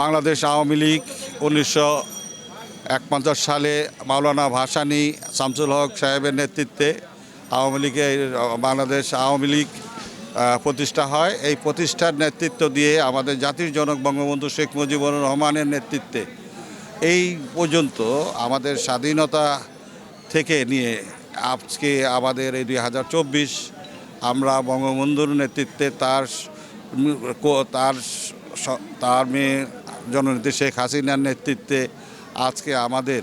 বাংলাদেশ আওয়ামী লীগ উনিশশো সালে মাওলানা ভাসানী শামসুল হক সাহেবের নেতৃত্বে আওয়ামী লীগের, বাংলাদেশ আওয়ামী লীগ প্রতিষ্ঠা হয়। এই প্রতিষ্ঠার নেতৃত্ব দিয়ে আমাদের জাতির জনক বঙ্গবন্ধু শেখ মুজিবুর রহমানের নেতৃত্বে এই পর্যন্ত আমাদের স্বাধীনতা থেকে নিয়ে আজকে আমাদের এই দুই হাজার চব্বিশ আমরা বঙ্গবন্ধুর নেতৃত্বে তার তার তার মেয়ে জননেত্রী শেখ হাসিনার নেতৃত্বে আজকে আমাদের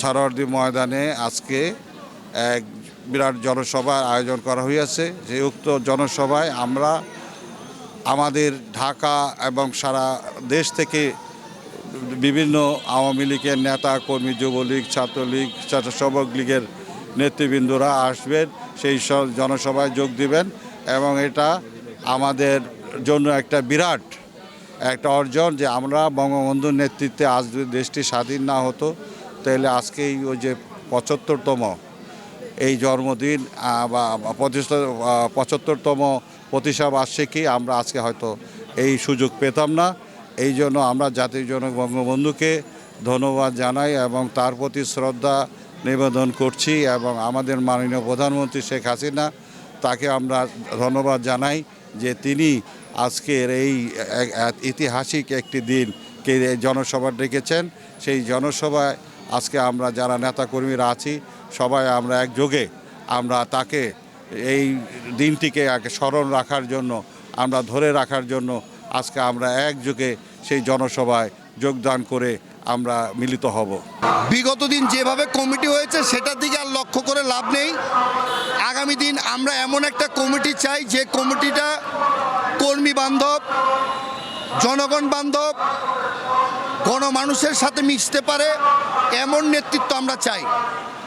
সরোয়ার্দী ময়দানে আজকে এক বিরাট জনসভার আয়োজন করা হয়েছে যে উক্ত জনসভায় আমরা আমাদের ঢাকা এবং সারা দেশ থেকে বিভিন্ন আওয়ামী লীগের নেতা, কর্মী, যুবলীগ, ছাত্রলীগ, স্বেচ্ছাসেবক লীগের নেতৃবৃন্দরা আসবেন, সেই সব জনসভায় যোগ দিবেন এবং এটা আমাদের জন্য একটা বিরাট একটা অর্জন যে আমরা বঙ্গবন্ধুর নেতৃত্বে আজ যদি দেশটি স্বাধীন না হতো, তাহলে আজকেই ওই যে পঁচাত্তরতম এই জন্মদিন বা প্রতিষ্ঠা পঁচাত্তরতম প্রতিষ্ঠা বার্ষিকী আমরা আজকে হয়তো এই সুযোগ পেতাম না। এই জন্য আমরা জাতির জনক বঙ্গবন্ধুকে ধন্যবাদ জানাই এবং তার প্রতি শ্রদ্ধা নিবেদন করছি এবং আমাদের মাননীয় প্রধানমন্ত্রী শেখ হাসিনা, তাকে আমরা ধন্যবাদ জানাই যে তিনি আজকের এই ঐতিহাসিক একটি দিন। কে জনসভা ডেকেছেন, সেই জনসভায় আজকে আমরা যারা নেতাকর্মীরা আছি, সবাই আমরা একযোগে আমরা তাকে এই দিনটিকে আগে স্মরণ রাখার জন্য, আমরা ধরে রাখার জন্য আজকে আমরা একযোগে সেই জনসভায় যোগদান করে আমরা মিলিত হব। বিগত দিন যেভাবে কমিটি হয়েছে, সেটার দিকে আর লক্ষ্য করে লাভ নেই। আগামী দিন আমরা এমন একটা কমিটি চাই, যে কমিটিটা কর্মী বান্ধব, জনগণ বান্ধব, গণমানুষের সাথে মিশতে পারে, এমন নেতৃত্ব আমরা চাই।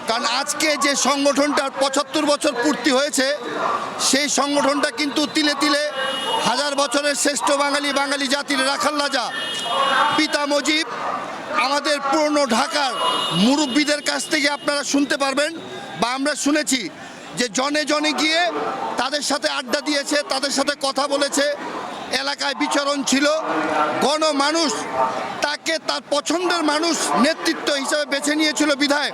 কারণ আজকে যে সংগঠনটার পঁচাত্তর বছর পূর্তি হয়েছে, সেই সংগঠনটা কিন্তু তিলে তিলে হাজার বছরের শ্রেষ্ঠ বাঙালি বাঙালি জাতির রাখাল রাজা, পিতা মজিব আমাদের পুরনো ঢাকার মুরব্বীদের কাছ থেকে আপনারা শুনতে পারবেন বা আমরা শুনেছি যে জনে জনে গিয়ে তাদের সাথে আড্ডা দিয়েছে, তাদের সাথে কথা বলেছে, এলাকায় বিচরণ ছিল। গণমানুষ তাকে তার পছন্দের মানুষ নেতৃত্ব হিসেবে বেছে নিয়েছিল বিধায়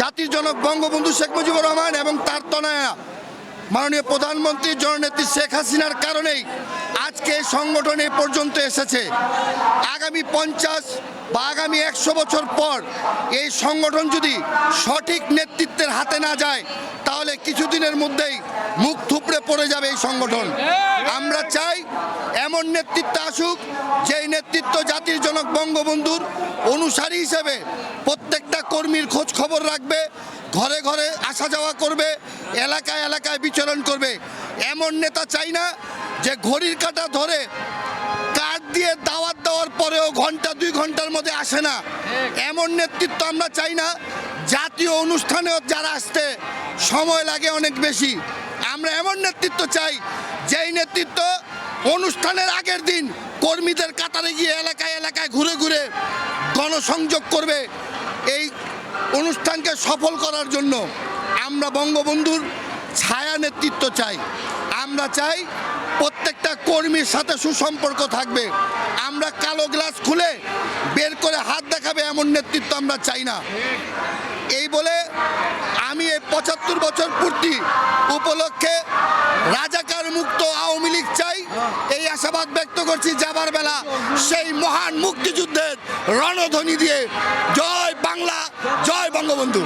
জাতির জনক বঙ্গবন্ধু শেখ মুজিবুর রহমান এবং তার তনয়া। মাননীয় প্রধানমন্ত্রী জননেত্রী শেখ হাসিনার কারণেই আজকে সংগঠন এ পর্যন্ত এসেছে। আগামী পঞ্চাশ বা আগামী একশো বছর পর এই সংগঠন যদি সঠিক নেতৃত্বের হাতে না যায়, তাহলে কিছুদিনের মধ্যেই মুখ থুপড়ে পড়ে যাবে এই সংগঠন। আমরা চাই এমন নেতৃত্ব আসুক, যেই নেতৃত্ব জাতির জনক বঙ্গবন্ধুর অনুসারী হিসেবে প্রত্যেকটা কর্মীর খোঁজ খবর রাখবে, ঘরে ঘরে আসা যাওয়া করবে, এলাকায় এলাকায় বিচরণ করবে। এমন নেতা চাই না যে ঘড়ির কাঁটা ধরে কাঠ দিয়ে দাওয়াত দেওয়ার পরেও ঘণ্টা দুই ঘণ্টার মধ্যে আসে না। এমন নেতৃত্ব আমরা চাই না। জাতীয় অনুষ্ঠানেও যারা আসতে সময় লাগে অনেক বেশি। আমরা এমন নেতৃত্ব চাই, যেই নেতৃত্ব অনুষ্ঠানের আগের দিন কর্মীদের কাতারে গিয়ে এলাকায় এলাকায় ঘুরে ঘুরে গণসংযোগ করবে এই অনুষ্ঠানকে সফল করার জন্য আমরা বঙ্গবন্ধুর ছায়া নেতৃত্ব চাই। আমরা চাই প্রত্যেকটা কর্মীর সাথে সুসম্পর্ক থাকবে। আমরা কালো গ্লাস খুলে বের করে হাত দেখাবে এমন নেতৃত্ব আমরা চাই না। এই বলে পঁচাত্তর বছর পূর্তি উপলক্ষে রাজাকার মুক্ত আওয়ামী লীগ চাই। এই আশাবাদ ব্যক্ত করছি যাবার বেলা সেই মহান মুক্তিযুদ্ধের রণধ্বনি দিয়ে। জয় বাংলা, জয় বঙ্গবন্ধু।